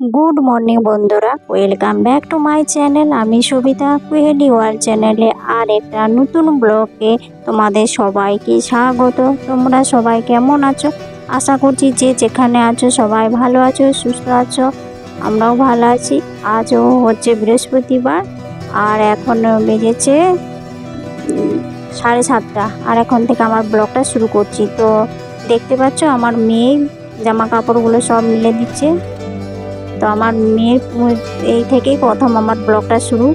Good morning বন্ধুরা। Welcome back to my channel আমি সবিতা কুহেলি world চ্যানেলে আর একটা নতুন ব্লগে তোমাদের সবাইকে স্বাগত। তোমরা সবাই কেমন আছো? আশা করছি যে যেখানে আছো সবাই ভালো আছো, সুস্থ আছো, আমরাও ভালো আছি। আজও হচ্ছে বৃহস্পতিবার, আর এখন বেজেছে সাড়ে সাতটা। আর এখন থেকে আমার ব্লগটা শুরু করছি। তো দেখতে পাচ্ছ, আমার মেয়ে জামা কাপড়গুলো সব মিলে দিচ্ছে। তো আমার মেয়ের এই থেকেই প্রথম আমার ব্লগটা শুরু।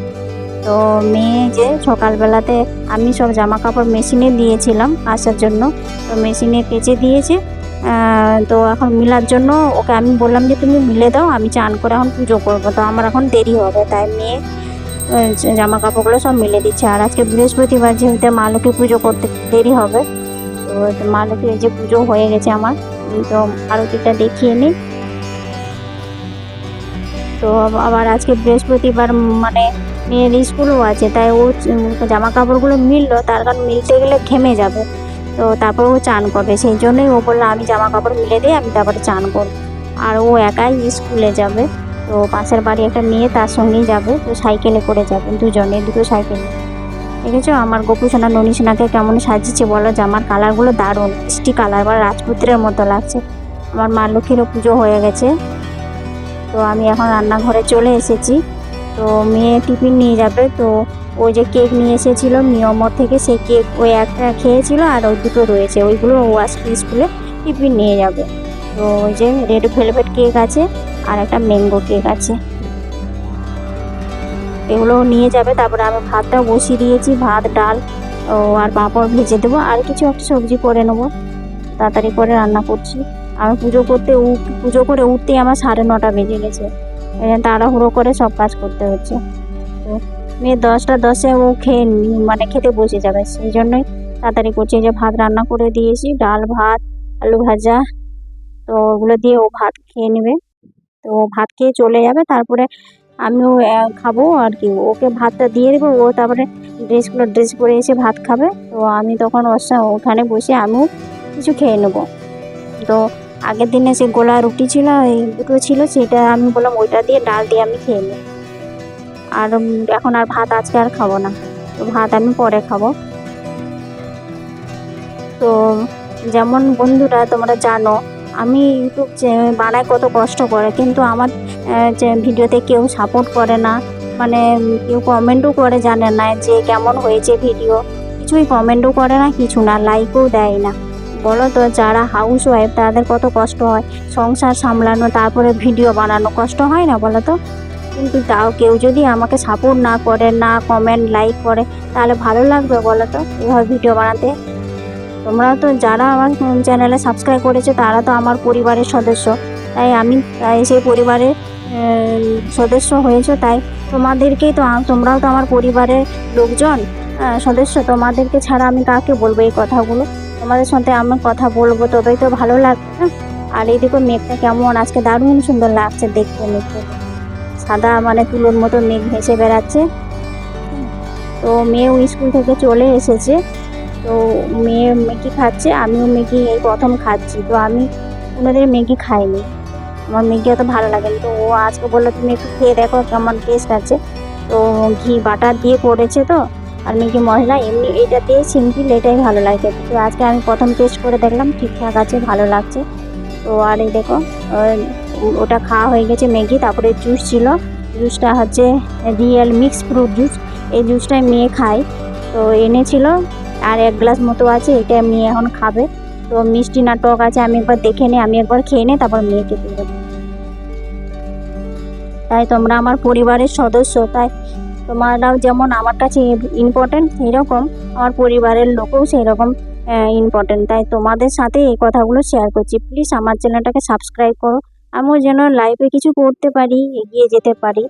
তো মেয়ে যে সকালবেলাতে আমি সব জামা কাপড় মেশিনে দিয়েছিলাম আসার জন্য। তো মেশিনে কেচে দিয়েছে। তো এখন মিলার জন্য ওকে আমি বললাম যে, তুমি মিলে দাও, আমি চান করে এখন পুজো করব। তো আমার এখন দেরি হবে, তাই মেয়ে জামা কাপড়গুলো সব মিলে দিচ্ছে। আর আজকে বৃহস্পতিবার যেহেতু মা লক্ষ্মী পুজো করতে দেরি হবে, তো মা লক্ষ্মীর যে পুজো হয়ে গেছে আমার। তো আরতিটা দেখিয়ে নিই। তো আবার আজকে বৃহস্পতিবার মানে মেয়ের স্কুলও আছে, তাই ও জামা কাপড়গুলো মিললো, তার কারণ মিলতে গেলে ঘেমে যাবে। তো তারপর ও চান করবে, সেই জন্যই ও বলল, আমি জামা কাপড় মিলে দিই আমি তারপরে চান করব। আর ও একাই স্কুলে যাবে, তো পাশের বাড়ি একটা মেয়ে তার সঙ্গেই যাবে, তো সাইকেলে করে যাবে, দুজনে, দুটো সাইকেলে। দেখেছ? আমার গোপুসোনা, ননিসোনাকে কেমন সাজিয়েছে বলো জামার কালারগুলো দারুণ, মিষ্টি কালার বা রাজপুত্রের মতো লাগছে। আমার মা লক্ষ্মীরও পুজো হয়ে গেছে। তো আমি এখন রান্নাঘরে চলে এসেছি। তো মেয়ে টিফিন নিয়ে যাবে। তো ওই যে কেক নিয়ে এসেছিল, মিয়মর থেকে সেই কেক ওই একটা খেয়েছিল আর ওই দুটো রয়েছে। ওইগুলো ও আজকে স্কুলে টিফিন নিয়ে যাবে। তো ওই যে রেড ভেলভেট কেক আছে আর একটা ম্যাঙ্গো কেক আছে। এগুলো নিয়ে যাবে। তারপরে আমি ভাতটা বসিয়ে দিয়েছি, ভাত, ডাল ও আর পাঁপড় ভেজে দেবো। আর কিছু একটা সবজি করে নেব। তাড়াতাড়ি করে রান্না করছি। আমি পুজো করতে পুজো করে উঠতেই আমার সাড়ে নটা বেজে গেছে। তাড়াহুড়ো করে সব কাজ করতে হচ্ছে। তো মেয়ে দশটা দশে ও খেয়ে মানে খেতে বসে যাবে, সেই জন্যই তাড়াতাড়ি করছি। যে ভাত রান্না করে দিয়েছি, ডাল, ভাত, আলু ভাজা, তো ওগুলো দিয়ে ও ভাত খেয়ে নেবে। তো ভাত খেয়ে চলে যাবে, তারপরে আমিও খাব আর কি। ওকে ভাতটা দিয়ে দেবো, ও তারপরে ড্রেসগুলো, ড্রেস পরে এসে ভাত খাবে। তো আমি তখন ওর ওখানে বসে আমিও কিছু খেয়ে নেব। তো আগের দিনে যে গোলা রুটি ছিল, এই দুটো ছিল, সেটা আমি বললাম ওইটা দিয়ে ডাল দিয়ে আমি খেয়ে নিই। আর এখন আর ভাত আজকে আর খাব না। তো ভাত আমি পরে খাব। তো, যেমন বন্ধুরা, তোমরা জানো, আমি ইউটিউব বানাই কত কষ্ট করে, কিন্তু আমার ভিডিওতে কেউ সাপোর্ট করে না মানে কেউ কমেন্টও করে জানে না যে কেমন হয়েছে ভিডিও কিছুই কমেন্টও করে না, কিছু না লাইকও দেয় না। বলো তো, যারা হাউস ওয়াইফ তাদের কত কষ্ট হয়? সংসার সামলানো, তারপরে ভিডিও বানানো। কষ্ট হয় না বলো তো? কিন্তু তাও কেউ যদি আমাকে সাপোর্ট না করে, না কমেন্ট লাইক করে, তাহলে ভালো লাগবে বলো তো, এভাবে ভিডিও বানাতে? তোমরা তো যারা আমার চ্যানেলে সাবস্ক্রাইব করেছ, তারা তো আমার পরিবারের সদস্য। তাই আমি, তাই সেই পরিবারের সদস্য হয়েছো, তাই তোমাদেরকেই তো তোমরাও তো আমার পরিবারের লোকজন সদস্য। তোমাদেরকে ছাড়া আমি কাকে বলব এই কথাগুলো? তোমাদের সাথে আমি কথা বলব, তবেই তো ভালো লাগবে। আর এইদিকে মেঘটা কেমন? আজকে দারুণ সুন্দর লাগছে দেখতে মেঘটা। সাদা মানে তুলোর মতো মেঘ ভেসে বেড়াচ্ছে। তো মেয়েও স্কুল থেকে চলে এসেছে। তো মেয়ে ম্যাগি খাচ্ছে, আমিও ম্যাগি এই প্রথম খাচ্ছি। তো আমি কোনোদিন ম্যাগি খাইনি। আমার ম্যাগি অত ভালো লাগেনি। তো ও আজকে বলল, তুমি একটু খেয়ে দেখো কেমন টেস্ট আছে। তো ঘি বাটার দিয়ে করেছে তো। আর ম্যাগি মশলা এমনি এটা দিয়ে সিম্পল এটাই ভালো লাগে। তো আজকে আমি প্রথম টেস্ট করে দেখলাম, ঠিকঠাক আছে, ভালো লাগছে। তো আর এই দেখো ওটা খাওয়া হয়ে গেছে ম্যাগি, তারপরে জুস ছিল। জুসটা হচ্ছে রিয়েল মিক্স ফ্রুট জুস এই জুসটাই মেয়ে খায়। তো এনেছিল, আর এক গ্লাস মতো আছে, এটা মেয়ে এখন খাবে। তো মিষ্টি না টক আছে, আমি একবার দেখে নিই আমি একবার খেয়ে নিই তারপর মেয়েকে দিয়ে দেবো। তাই তোমরা আমার পরিবারের সদস্য, তাই তোমারাও যেমন আমার কাছে ইম্পর্টেন্ট রকম আমার পরিবারের লোকও সেই রকম ইম্পর্টেন্ট তাই তোমাদের সাথে এই কথাগুলো শেয়ার করছি। প্লিজ আমার চ্যানেলটাকে সাবস্ক্রাইব করো। আমিও যেন লাইফে কিছু করতে পারি, এগিয়ে যেতে পারি।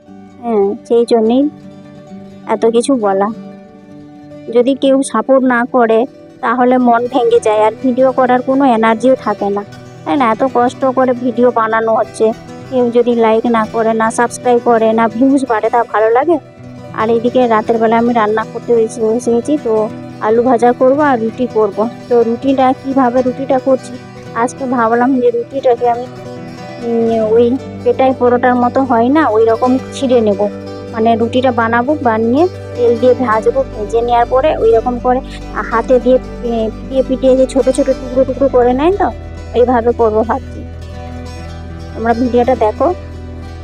হ্যাঁ সেই জন্যেই এত কিছু বলা। যদি কেউ সাপোর্ট না করে, তাহলে মন ভেঙে যায়। আর ভিডিও করার কোনো এনার্জিও থাকে না। তাই না? এত কষ্ট করে ভিডিও বানানো হচ্ছে। কেউ যদি লাইক না করে, না সাবস্ক্রাইব করে, না ভিউজ বাড়ে, তা ভালো লাগে? আর এইদিকে রাতের বেলা আমি রান্না করতে বসে গেছি তো আলু ভাজা করব আর রুটি করব। তো রুটিটা, কীভাবে রুটিটা করছি? আজকে ভাবলাম যে রুটিটাকে আমি ওই পেটাই পরোটার মতো হয় না, ওই রকম ছিঁড়ে নেব। মানে রুটিটা বানাবো, বানিয়ে তেল দিয়ে ভাজবো, ভেজে নেওয়ার পরে ওই রকম করে হাতে দিয়ে পিটিয়ে পিটিয়ে যে ছোটো ছোটো টুকরো টুকরো করে নেয় তো, এইভাবে করব ভাবছি। তোমরা ভিডিওটা দেখো,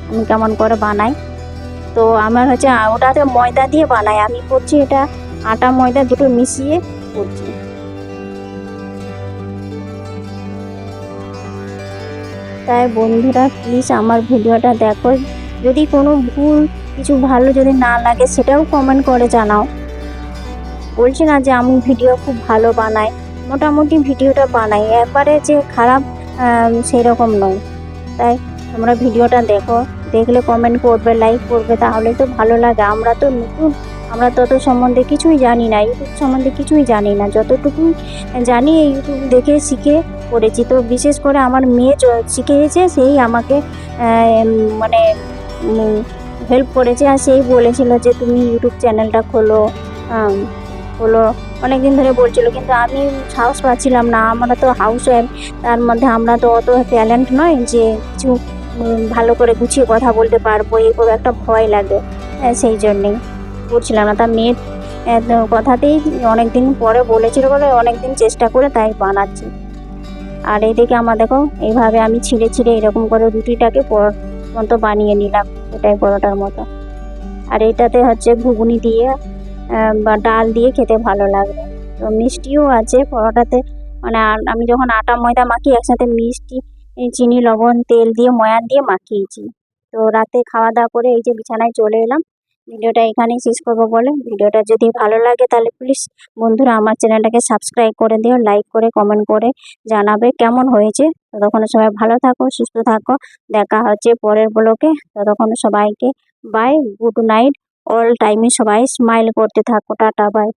আমি কেমন করে বানাই। তো আমার হচ্ছে ওটাতে ময়দা দিয়ে বানাই। আমি করছি এটা আটা, ময়দা দুটো মিশিয়ে করছি। তাই বন্ধুরা প্লিজ আমার ভিডিওটা দেখো। যদি কোনো ভুল, কিছু ভালো যদি না লাগে, সেটাও কমেন্ট করে জানাও। বলছি না যে আমি ভিডিও খুব ভালো বানাই, মোটামুটি ভিডিওটা বানাই। একবারে যে খারাপ সেই রকম নয়। তাই তোমরা ভিডিওটা দেখো। দেখলে কমেন্ট করবে লাইক করবে, তাহলে তো ভালো লাগে। আমরা তো নতুন, আমরা তত সম্বন্ধে কিছুই জানি না ইউটিউব সম্বন্ধে কিছুই জানি না। যতটুকু জানি ইউটিউব দেখে শিখে করেছি। তো বিশেষ করে আমার মেয়ে শিখেছে, সেই আমাকে মানে হেল্প করেছে আর সেই বলেছিল যে, তুমি ইউটিউব চ্যানেলটা খোলো। খোলো। অনেকদিন ধরে বলছিল, কিন্তু আমি সাহস পাচ্ছিলাম না। আমরা তো হাউস ওয়াইফ তার মধ্যে আমরা তো অত ট্যালেন্ট নয় যে, কিছু ভালো করে গুছিয়ে কথা বলতে পারব এই করে একটা ভয় লাগে হ্যাঁ, সেই জন্যেই। করছিলাম না তার মেয়ের কথাতেই অনেক দিন পরে বলেছিল বলে অনেক দিন চেষ্টা করে তাই বানাচ্ছি। আর এইদিকে আমার দেখো এইভাবে আমি ছিঁড়ে ছিঁড়ে এরকম করে রুটিটাকে পর মতো বানিয়ে নিলাম এটাই পরোটার মতো। আর এটাতে হচ্ছে ঘুগনি দিয়ে বা ডাল দিয়ে খেতে ভালো লাগবে। তো মিষ্টিও আছে পরোটাতে মানে আমি যখন আটা ময়দা মাখি একসাথে মিষ্টি চিনি, লবণ, তেল দিয়ে ময়ান দিয়ে মাখিয়েছি। তো রাতে খাওয়া দাওয়া করে এই যে বিছানায় চলে এলাম। ভিডিওটা এখানেই শেষ করব বলে। ভিডিওটা যদি ভালো লাগে তাহলে প্লিজ বন্ধুরা আমার চ্যানেলটাকে সাবস্ক্রাইব করে দিও লাইক করে কমেন্ট করে জানাবে কেমন হয়েছে। ততক্ষণ সবাই ভালো থাকো, সুস্থ থাকো। দেখা হচ্ছে পরের ব্লকে ততক্ষণ সবাইকে বাই গুড নাইট অল টাইমে সবাই স্মাইল করতে থাকো। Tata bye